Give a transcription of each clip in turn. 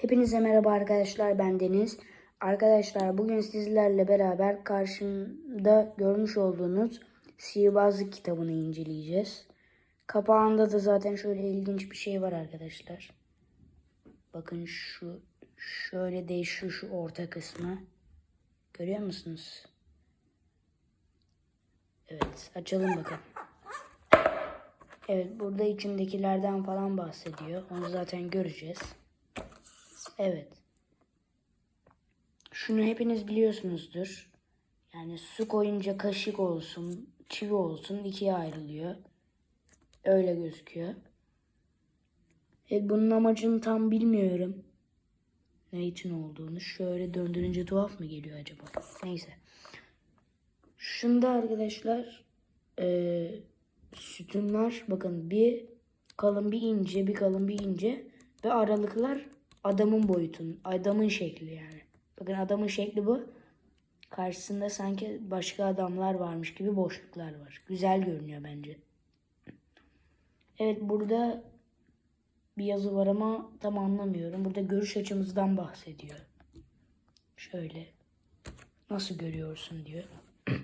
Hepinize merhaba arkadaşlar ben Deniz. Arkadaşlar bugün sizlerle beraber karşımda görmüş olduğunuz Sihirbazlık kitabını inceleyeceğiz. Kapağında da zaten şöyle ilginç bir şey var arkadaşlar. Bakın şu şöyle değişiyor şu orta kısmı. Görüyor musunuz? Evet açalım bakalım. Evet burada içindekilerden falan bahsediyor. Onu zaten göreceğiz. Evet. Şunu hepiniz biliyorsunuzdur. Yani su koyunca kaşık olsun, çivi olsun ikiye ayrılıyor. Öyle gözüküyor. Evet bunun amacını tam bilmiyorum. Ne için olduğunu. Şöyle döndürünce tuhaf mı geliyor acaba? Neyse. Şunda arkadaşlar eee sütunlar bakın bir kalın bir ince bir kalın bir ince ve aralıklar adamın boyutun adamın şekli yani. Bakın adamın şekli bu. Karşısında sanki başka adamlar varmış gibi boşluklar var. Güzel görünüyor bence. Evet burada bir yazı var ama tam anlamıyorum. Burada görüş açımızdan bahsediyor. Şöyle. Nasıl görüyorsun diyor.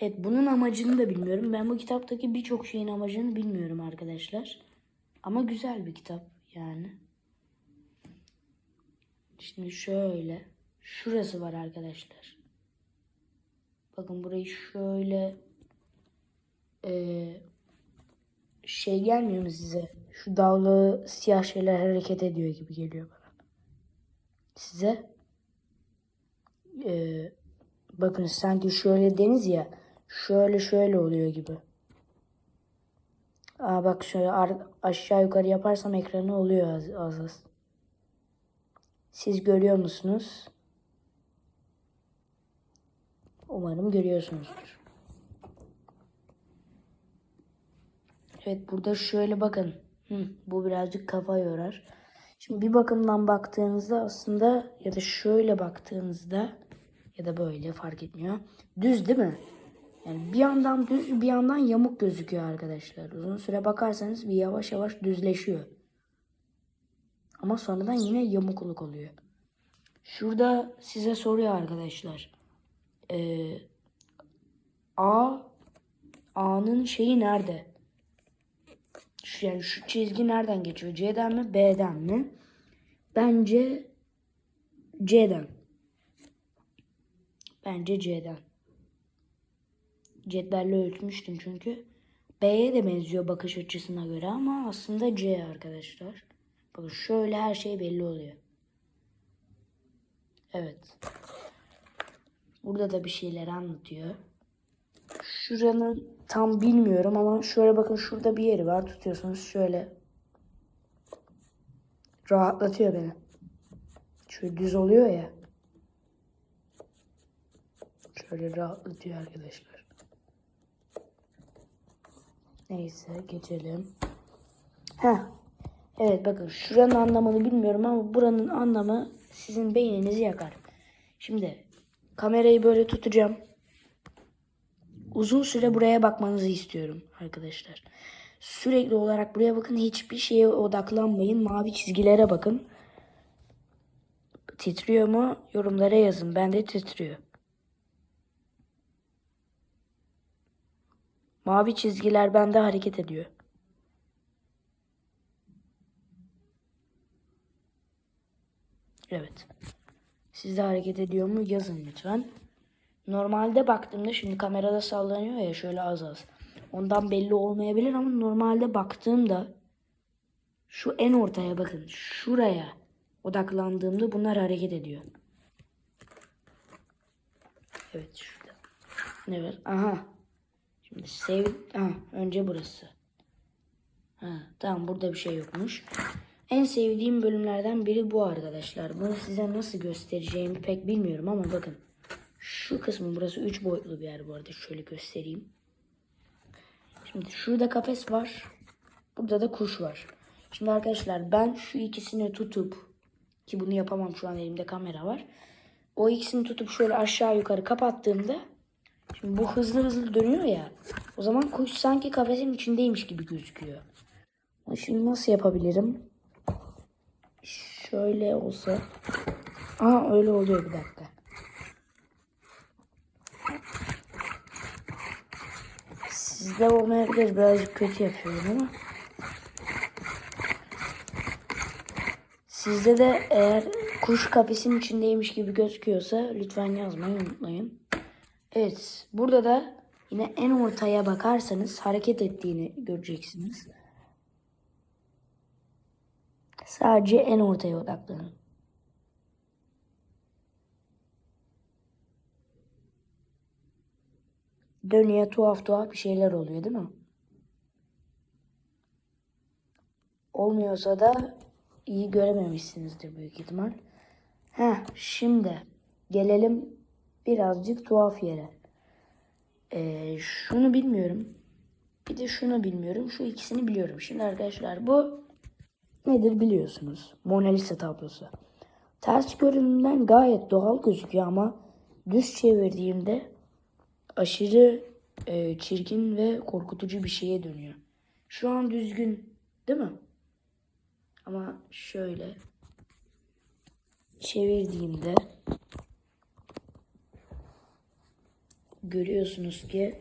Evet bunun amacını da bilmiyorum. Ben bu kitaptaki birçok şeyin amacını bilmiyorum arkadaşlar. Ama güzel bir kitap yani. Şimdi şöyle. Şurası var arkadaşlar. Bakın burayı şöyle eee, şey gelmiyor mu size? Şu dallı siyah şeyler hareket ediyor gibi geliyor bana. Size? Eee bakın sanki şöyle deniz ya şöyle şöyle oluyor gibi. Aa bak şöyle aşağı yukarı yaparsam ekranı oluyor az az. az. Siz görüyor musunuz? Umarım görüyorsunuzdur. Evet burada şöyle bakın. Hı, bu birazcık kafa yorar. Şimdi bir bakımdan baktığınızda aslında ya da şöyle baktığınızda ya da böyle fark etmiyor. Düz değil mi? Yani bir yandan düz bir yandan yamuk gözüküyor arkadaşlar. Uzun süre bakarsanız bir yavaş yavaş düzleşiyor. Ama sonradan yine yamukluk oluyor. Şurada size soruyor arkadaşlar. Ee, A A'nın şeyi nerede? Şu, yani şu çizgi nereden geçiyor? C'den mi? B'den mi? Bence C'den. Bence C'den. Cetvelle ölçmüştüm çünkü. B'ye de benziyor bakış açısına göre ama aslında C arkadaşlar. Bakın şöyle her şey belli oluyor. Evet. Burada da bir şeyler anlatıyor. Şuranın tam bilmiyorum ama şöyle bakın şurada bir yeri var. Tutuyorsunuz şöyle. Rahatlatıyor beni. Şöyle düz oluyor ya. Şöyle rahatlatıyor arkadaşlar. Neyse geçelim. Heh. Evet bakın şuranın anlamını bilmiyorum ama buranın anlamı sizin beyninizi yakar. Şimdi kamerayı böyle tutacağım. Uzun süre buraya bakmanızı istiyorum arkadaşlar. Sürekli olarak buraya bakın. Hiçbir şeye odaklanmayın. Mavi çizgilere bakın. Titriyor mu? Yorumlara yazın. Bende titriyor. Mavi çizgiler bende hareket ediyor. Evet. Sizde hareket ediyor mu? Yazın lütfen. Normalde baktığımda şimdi kamerada sallanıyor ya şöyle az az. Ondan belli olmayabilir ama normalde baktığımda şu en ortaya bakın. Şuraya odaklandığımda bunlar hareket ediyor. Evet şurada. Ne var? Aha. Şimdi sev... Aha, önce burası. Ha, tamam burada bir şey yokmuş. En sevdiğim bölümlerden biri bu arkadaşlar. Bunu size nasıl göstereceğimi pek bilmiyorum ama bakın. Şu kısmı burası 3 boyutlu bir yer bu arada. Şöyle göstereyim. Şimdi şurada kafes var. Burada da kuş var. Şimdi arkadaşlar ben şu ikisini tutup ki bunu yapamam şu an elimde kamera var. O ikisini tutup şöyle aşağı yukarı kapattığımda şimdi bu hızlı hızlı dönüyor ya. O zaman kuş sanki kafesin içindeymiş gibi gözüküyor. Şimdi nasıl yapabilirim? Şöyle olsa. Aa öyle oluyor bir dakika. Sizde olmayabilir birazcık kötü yapıyorum ama. Sizde de eğer kuş kafesin içindeymiş gibi gözüküyorsa lütfen yazmayı unutmayın. Evet burada da yine en ortaya bakarsanız hareket ettiğini göreceksiniz. Sadece en ortaya odaklanın. Dönüyor tuhaf tuhaf bir şeyler oluyor değil mi? Olmuyorsa da iyi görememişsinizdir büyük ihtimal. Heh, şimdi gelelim birazcık tuhaf yere. Ee, şunu bilmiyorum. Bir de şunu bilmiyorum. Şu ikisini biliyorum. Şimdi arkadaşlar bu nedir biliyorsunuz. Mona Lisa tablosu. Ters görünümden gayet doğal gözüküyor ama düz çevirdiğimde aşırı e, çirkin ve korkutucu bir şeye dönüyor. Şu an düzgün değil mi? Ama şöyle çevirdiğimde görüyorsunuz ki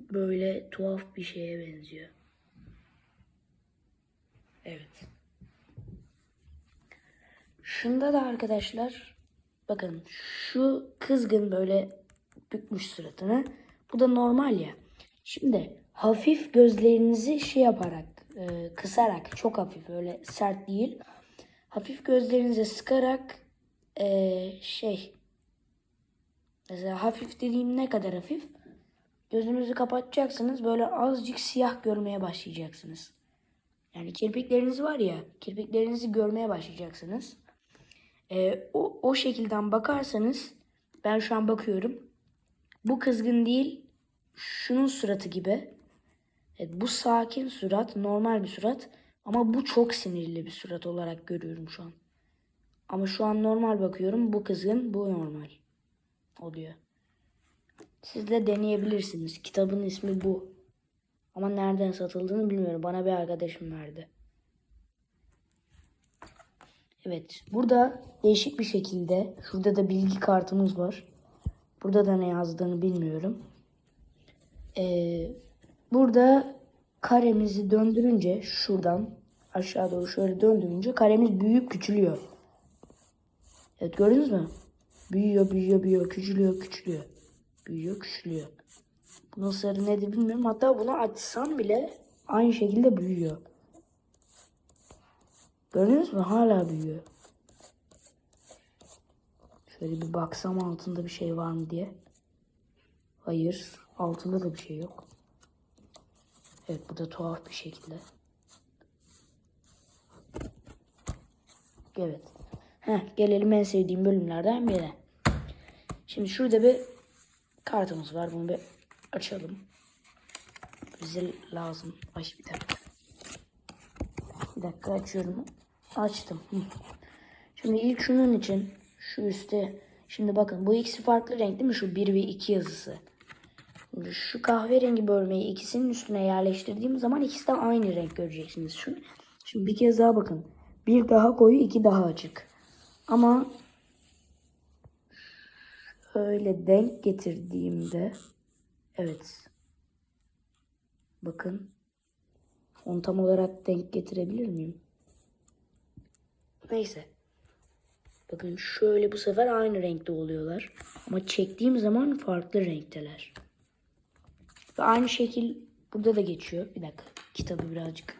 böyle tuhaf bir şeye benziyor. Evet. Şunda da arkadaşlar bakın şu kızgın böyle bükmüş suratını. Bu da normal ya. Şimdi hafif gözlerinizi şey yaparak e, kısarak çok hafif öyle sert değil. Hafif gözlerinizi sıkarak e, şey mesela hafif dediğim ne kadar hafif? Gözünüzü kapatacaksınız böyle azıcık siyah görmeye başlayacaksınız. Yani kirpikleriniz var ya kirpiklerinizi görmeye başlayacaksınız. E, o, o şekilden bakarsanız ben şu an bakıyorum. Bu kızgın değil şunun suratı gibi. Evet, bu sakin surat, normal bir surat. Ama bu çok sinirli bir surat olarak görüyorum şu an. Ama şu an normal bakıyorum. Bu kızgın, bu normal oluyor. Siz de deneyebilirsiniz. Kitabın ismi bu. Ama nereden satıldığını bilmiyorum. Bana bir arkadaşım verdi. Evet. Burada değişik bir şekilde şurada da bilgi kartımız var. Burada da ne yazdığını bilmiyorum. Ee, burada karemizi döndürünce şuradan aşağı doğru şöyle döndürünce karemiz büyüyüp küçülüyor. Evet gördünüz mü? Büyüyor, büyüyor, büyüyor, küçülüyor, küçülüyor. Büyüyor, küçülüyor. Sırrı nedir bilmiyorum. Hatta bunu açsam bile aynı şekilde büyüyor. Gördünüz mü? Hala büyüyor. Şöyle bir baksam altında bir şey var mı diye. Hayır. Altında da bir şey yok. Evet bu da tuhaf bir şekilde. Evet. Heh, gelelim en sevdiğim bölümlerden birine. Şimdi şurada bir kartımız var. Bunu bir açalım. Bize lazım. Ay bir dakika. Bir dakika açıyorum. Açtım. Şimdi ilk şunun için şu üstte şimdi bakın bu ikisi farklı renk değil mi? Şu 1 ve 2 yazısı. Şimdi şu kahverengi bölmeyi ikisinin üstüne yerleştirdiğim zaman ikisi de aynı renk göreceksiniz. Şu, şimdi bir kez daha bakın. Bir daha koyu, iki daha açık. Ama şöyle denk getirdiğimde evet. Bakın. Onu tam olarak denk getirebilir miyim? Neyse. Bakın şöyle bu sefer aynı renkte oluyorlar. Ama çektiğim zaman farklı renkteler. Ve aynı şekil burada da geçiyor. Bir dakika. Kitabı birazcık.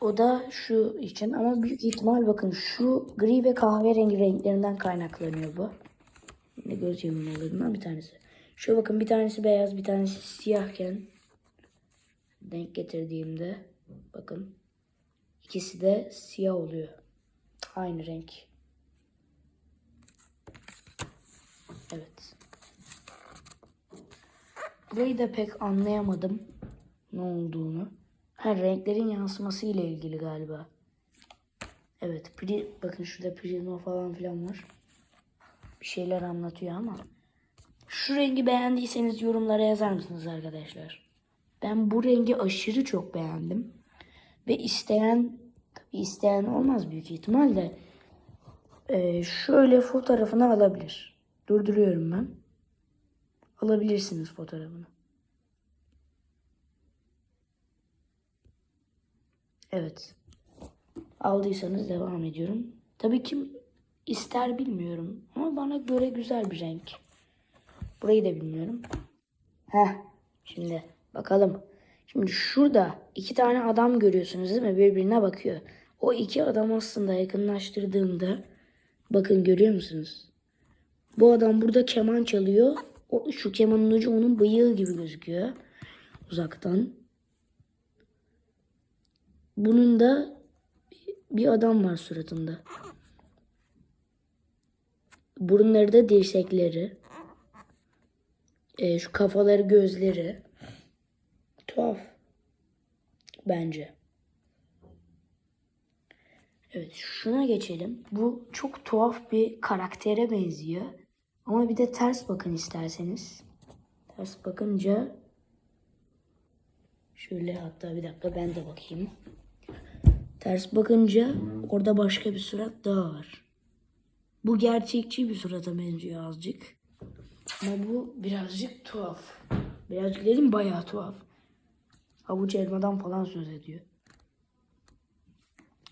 O da şu için ama büyük ihtimal bakın şu gri ve kahverengi renklerinden kaynaklanıyor bu. Ne göz yanılmalarından bir tanesi. Şu bakın bir tanesi beyaz bir tanesi siyahken denk getirdiğimde bakın ikisi de siyah oluyor. Aynı renk. Evet. Burayı da pek anlayamadım ne olduğunu. Ha renklerin yansıması ile ilgili galiba. Evet, pri bakın şurada prizma falan filan var. Bir şeyler anlatıyor ama. Şu rengi beğendiyseniz yorumlara yazar mısınız arkadaşlar? Ben bu rengi aşırı çok beğendim. Ve isteyen, tabii isteyen olmaz büyük ihtimalle. Ee, şöyle fotoğrafını alabilir. Durduruyorum ben. Alabilirsiniz fotoğrafını. Evet. Aldıysanız devam ediyorum. Tabii kim ister bilmiyorum. Ama bana göre güzel bir renk. Burayı da bilmiyorum. Heh. Şimdi bakalım. Şimdi şurada iki tane adam görüyorsunuz değil mi? Birbirine bakıyor. O iki adam aslında yakınlaştırdığımda bakın görüyor musunuz? Bu adam burada keman çalıyor. O, şu kemanın ucu onun bıyığı gibi gözüküyor. Uzaktan. Bunun da bir adam var suratında. Burunları da dirsekleri. Ee, şu kafaları gözleri. Tuhaf. Bence. Evet şuna geçelim. Bu çok tuhaf bir karaktere benziyor. Ama bir de ters bakın isterseniz. Ters bakınca şöyle hatta bir dakika ben de bakayım. Ters bakınca orada başka bir surat daha var. Bu gerçekçi bir surata benziyor azıcık. Ama bu birazcık tuhaf. Birazcık dedim bayağı tuhaf. Havuç elmadan falan söz ediyor.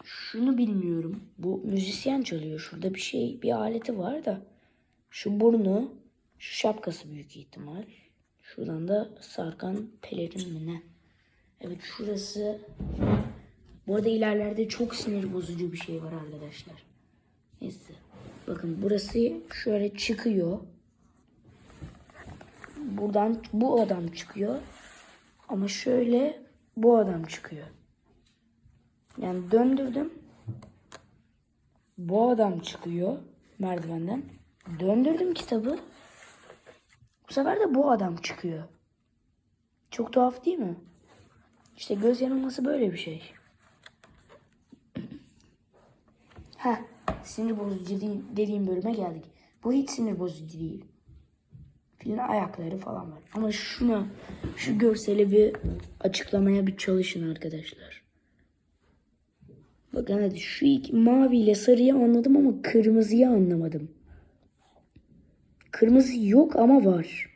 Şunu bilmiyorum. Bu müzisyen çalıyor. Şurada bir şey, bir aleti var da. Şu burnu, şu şapkası büyük ihtimal. Şuradan da sarkan pelerin mi ne? Evet şurası. Bu arada ilerlerde çok sinir bozucu bir şey var arkadaşlar. Neyse. Bakın burası şöyle çıkıyor. Buradan bu adam çıkıyor. Ama şöyle bu adam çıkıyor. Yani döndürdüm. Bu adam çıkıyor merdivenden. Döndürdüm kitabı. Bu sefer de bu adam çıkıyor. Çok tuhaf değil mi? İşte göz yanılması böyle bir şey. Heh, sinir bozucu dediğim, bölüme geldik. Bu hiç sinir bozucu değil. Filin ayakları falan var. Ama şuna, şu görseli bir açıklamaya bir çalışın arkadaşlar. Bakın hadi şu iki mavi ile sarıyı anladım ama kırmızıyı anlamadım. Kırmızı yok ama var.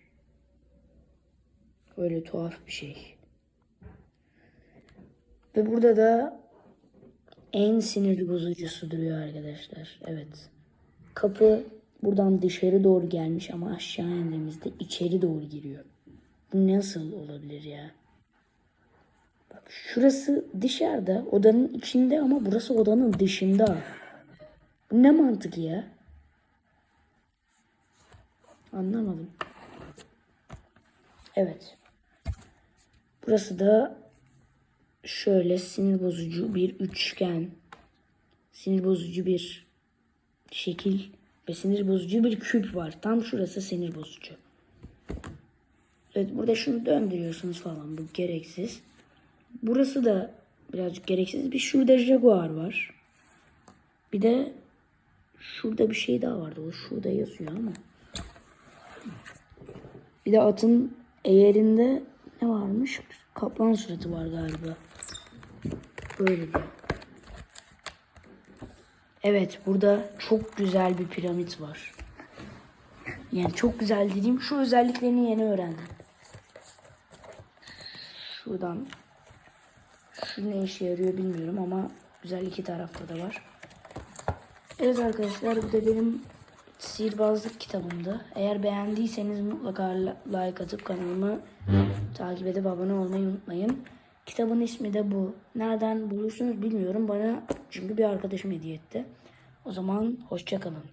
Öyle tuhaf bir şey. Ve burada da en sinir bozucusu duruyor arkadaşlar. Evet. Kapı buradan dışarı doğru gelmiş ama aşağı indiğimizde içeri doğru giriyor. Bu nasıl olabilir ya? Bak şurası dışarıda odanın içinde ama burası odanın dışında. Bu ne mantık ya? Anlamadım. Evet. Burası da şöyle sinir bozucu bir üçgen. Sinir bozucu bir şekil ve sinir bozucu bir küp var. Tam şurası sinir bozucu. Evet burada şunu döndürüyorsunuz falan bu gereksiz. Burası da birazcık gereksiz. Bir şurada Jaguar var. Bir de şurada bir şey daha vardı. O şurada yazıyor ama. Bir de atın eğerinde ne varmış? Kaplan suratı var galiba. Böyle diyor. Evet burada çok güzel bir piramit var. Yani çok güzel dediğim şu özelliklerini yeni öğrendim. Şuradan şu ne işe yarıyor bilmiyorum ama güzel iki tarafta da var. Evet arkadaşlar bu da benim sihirbazlık kitabımdı. Eğer beğendiyseniz mutlaka like atıp kanalımı takip edip abone olmayı unutmayın. Kitabın ismi de bu. Nereden bulursunuz bilmiyorum. Bana çünkü bir arkadaşım hediye etti. O zaman hoşçakalın.